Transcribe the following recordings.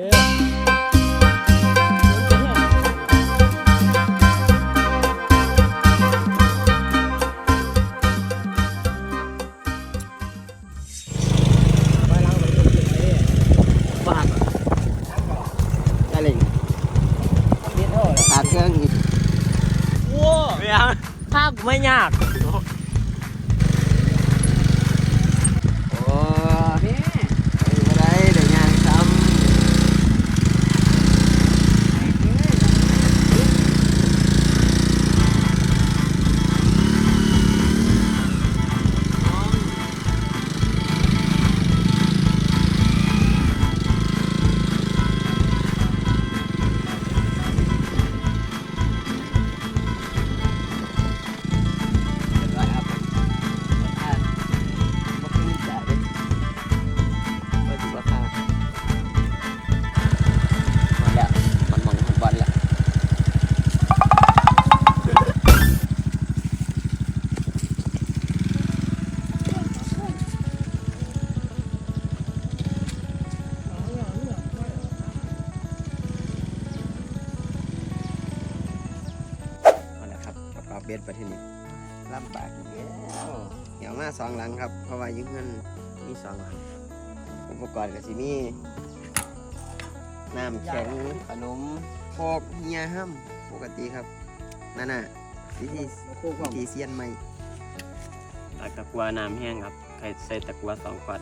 บ้านอะไรขาดเครื่องอีกว้าเมียงภาพไม่ยาก ครับกระเป๋าเบสไปที่นี่ลำบากอีกแล้วเดี๋ยวมาสองหลังครับ เพราะว่ายึงเงินมีสองหลัง อุปกรณ์ก็สิมีน้ำแข็งขนมโคกเฮียห้ำปกติครับ นั่นน่ะวิธีวิธีเซียนใหม่ตักตะกัวน้ำแห้งครับ ใครใส่ตะกัวสองก้อน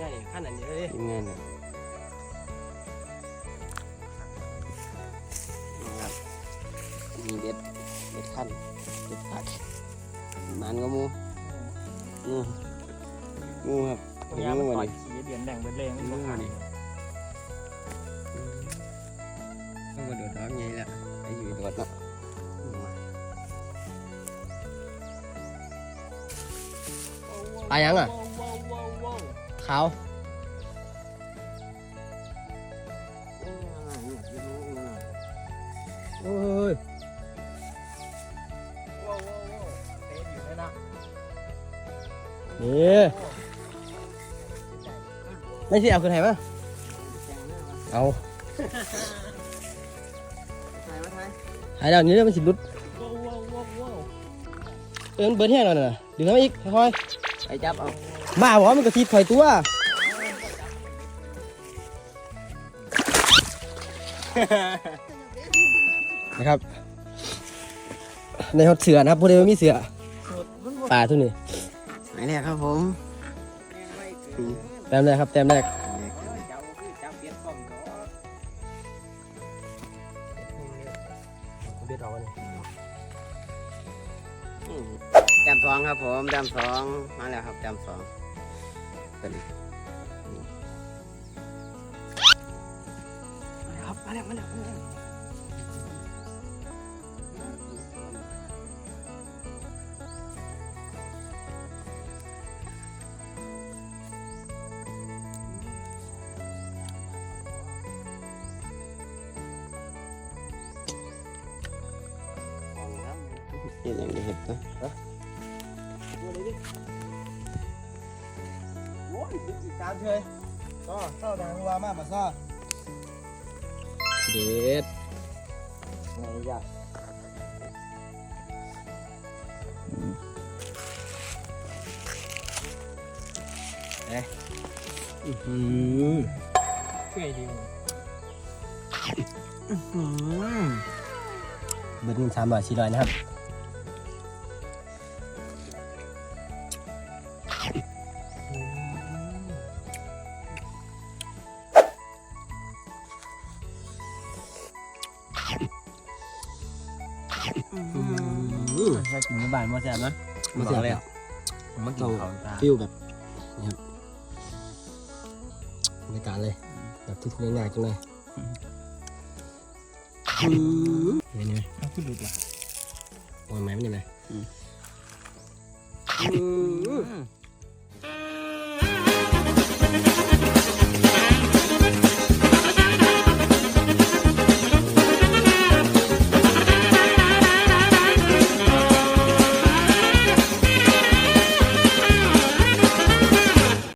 ง่ายขนาดนี้เลยยังไงเนี่ยนี่ครับมีเด็ดเด็ดขั้นเด็ดผักมันก็มูงูงูครับยามันงูต่ออัยนนี้สีเดือนแดงเป็นเลงงูอันนี้ต้องกระโดดร้องไงล่ะไอ้อยู่โดดเนาะปลายังอะ ขาวโอ้ยนี่ไม่ใช่เอาคือไทยปะเอาหายแล้วนี่เรื่องมันสิรุดเอินเบิร์ดแห้งแล้วน่ะดึงเข้ามาอีกค่อยไปจับเอาๆ บ้าบอกว่ามันกระทิบถอยตัวนะครับ ในหดเสือนะครับพวกเดียวมีเสือป่าทุกนี่ไหนเนี่ยครับผมแต้มแรกครับแต้มแรกเบียดออกมาเนี่ยแต้มสองครับผมแต้มสองมาแล้วครับแต้มสอง เป็นครับมาแล้ ตามเฉยก็เข้าดังว่ามากมาซ่าเด็ดไงยากเอ๊ะอือหือช่ยดีเบิดเงินสามร้อยสี่ร้อยนะครับ ถ้ากินในบ้านมาแซ่บนะมาเสียเลยอะผมมากินของตาฟิวแบบนี่ครับบรรยากาศเลย แบบทุกๆง่ายๆจังเลยเห็นไหมขึ้นดูดว่ะวางไม้ไม่ได้ไหมอืม